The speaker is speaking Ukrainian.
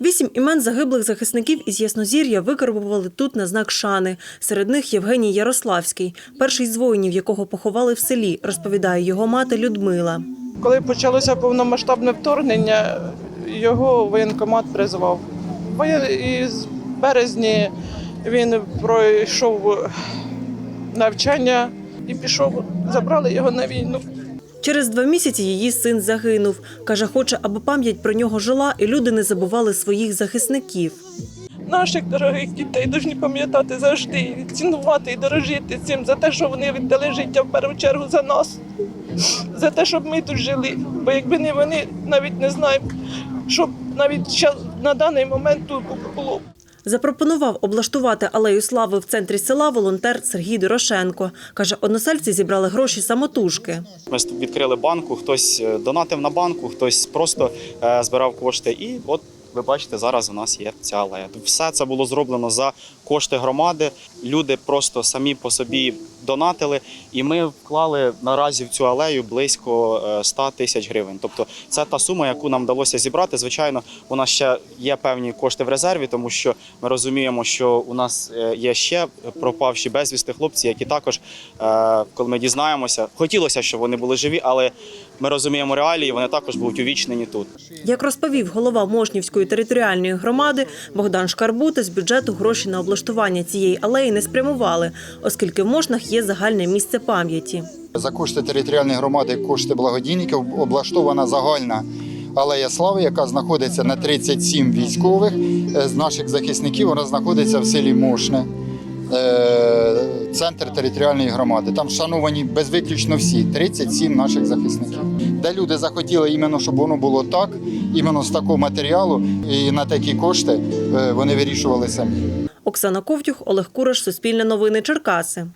Вісім імен загиблих захисників із Яснозір'я викарбували тут на знак шани. Серед них Євгеній Ярославський, перший з воїнів, якого поховали в селі, розповідає його мати Людмила. Коли почалося повномасштабне вторгнення, його воєнкомат призвав. І з березні він пройшов навчання і пішов. Забрали його на війну. Через два місяці її син загинув. Каже, хоче, аби пам'ять про нього жила і люди не забували своїх захисників. Наших дорогих дітей повинні пам'ятати завжди, цінувати і дорожити цим за те, що вони віддали життя в першу чергу за нас, за те, щоб ми тут жили. Бо якби не вони, навіть не знаємо, що навіть на даний момент тут було. Запропонував облаштувати алею слави в центрі села волонтер Сергій Дорошенко. Каже, односельці зібрали гроші самотужки. Ми відкрили банку, хтось е, донатив на банку, хтось просто е, збирав кошти. І от ви бачите, зараз у нас є ця алея. Все це було зроблено за кошти громади. Люди просто самі по собі донатили, і ми вклали наразі в цю алею близько е, 100 тисяч гривень. Тобто, це та сума, яку нам вдалося зібрати. Звичайно, у нас ще є певні кошти в резерві, тому що ми розуміємо, що у нас е, є ще пропавші безвісти хлопці, які також, е, коли ми дізнаємося, хотілося, щоб вони були живі, але ми розуміємо реалії, вони також будуть увічнені тут. Як розповів голова Мошнівської територіальної громади Богдан Шкарбута, з бюджету гроші на облаштування цієї алеї не спрямували, оскільки в Мошнах є загальне місце пам'яті. За кошти територіальної громади, кошти благодійників облаштована загальна алея слави, яка знаходиться на 37 військових е, з наших захисників. Вона знаходиться в селі Мошне, е, центр територіальної громади. Там шановані безвиключно всі 37 наших захисників. Де люди захотіли іменно, щоб воно було так, іменно з такого матеріалу і на такі кошти е, вони вирішували самі. Оксана Ковтюх, Олег Кураш, Суспільне новини, Черкаси.